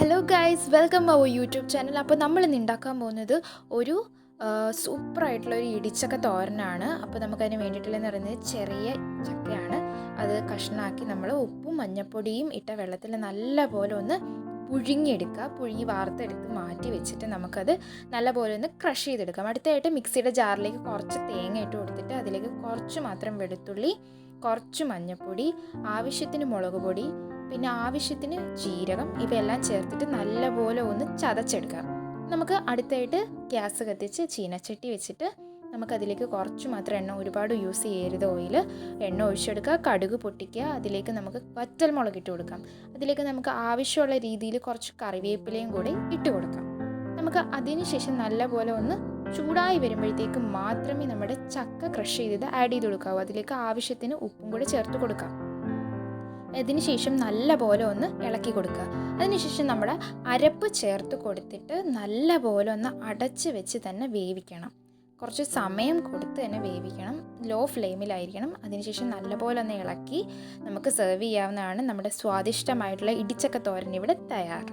Hello guys welcome our YouTube channel അപ്പോൾ നമ്മൾ ഇന്ന് ഉണ്ടാക്കാൻ പോകുന്നത് ഒരു സൂപ്പറായിട്ടുള്ള ഒരു ഇടിച്ചക്ക തോരനാണ്. അപ്പോൾ നമുക്കതിന് വേണ്ടിയിട്ടുള്ളതെന്ന് പറയുന്നത് ചെറിയ ചക്കയാണ്. അത് കഷ്ണാക്കി നമ്മൾ ഉപ്പും മഞ്ഞപ്പൊടിയും ഇട്ട വെള്ളത്തിൽ നല്ലപോലെ ഒന്ന് പുഴുങ്ങിയെടുക്കുക. പുഴുങ്ങി വാർത്തെടുത്ത് മാറ്റി വെച്ചിട്ട് നമുക്കത് നല്ലപോലെ ഒന്ന് ക്രഷ് ചെയ്തെടുക്കാം. അടുത്തായിട്ട് മിക്സിയുടെ ജാറിലേക്ക് കുറച്ച് തേങ്ങ ഇട്ട് കൊടുത്തിട്ട് അതിലേക്ക് കുറച്ച് മാത്രം വെളുത്തുള്ളി കുറച്ച് മഞ്ഞൾപ്പൊടി ആവശ്യത്തിന് മുളക് പൊടി പിന്നെ ആവശ്യത്തിന് ജീരകം ഇവയെല്ലാം ചേർത്തിട്ട് നല്ലപോലെ ഒന്ന് ചതച്ചെടുക്കുക. നമുക്ക് അടുത്തായിട്ട് ഗ്യാസ് കത്തിച്ച് ചീനച്ചട്ടി വെച്ചിട്ട് നമുക്കതിലേക്ക് കുറച്ച് മാത്രം എണ്ണ ഒരുപാട് യൂസ് ചെയ്യരുത് ഓയിൽ എണ്ണ ഒഴിച്ചെടുക്കുക കടുക് പൊട്ടിക്കുക അതിലേക്ക് നമുക്ക് വറ്റൽ മുളക് ഇട്ട് കൊടുക്കാം. അതിലേക്ക് നമുക്ക് ആവശ്യമുള്ള രീതിയിൽ കുറച്ച് കറിവേപ്പിലയും കൂടി ഇട്ട് കൊടുക്കാം. നമുക്ക് അതിന് ശേഷം നല്ലപോലെ ഒന്ന് ചൂടായി വരുമ്പോഴത്തേക്ക് മാത്രമേ നമ്മുടെ ചക്ക ക്രഷ് ചെയ്തത് ആഡ് ചെയ്ത് കൊടുക്കാവൂ. അതിലേക്ക് ആവശ്യത്തിന് ഉപ്പും കൂടി ചേർത്ത് കൊടുക്കാം. അതിന് ശേഷം നല്ലപോലെ ഒന്ന് ഇളക്കി കൊടുക്കുക. അതിനുശേഷം നമ്മൾ അരപ്പ് ചേർത്ത് കൊടുത്തിട്ട് നല്ലപോലെ ഒന്ന് അടച്ച് വെച്ച് തന്നെ വേവിക്കണം. കുറച്ച് സമയം കൊടുത്ത് തന്നെ വേവിക്കണം. ലോ ഫ്ലെയിമിലായിരിക്കണം. അതിനുശേഷം നല്ലപോലെ ഒന്ന് ഇളക്കി നമുക്ക് സെർവ് ചെയ്യാവുന്നതാണ് നമ്മുടെ സ്വാദിഷ്ടമായിട്ടുള്ള ഇടിച്ചക്ക തോരൻ ഇവിടെ തയ്യാർ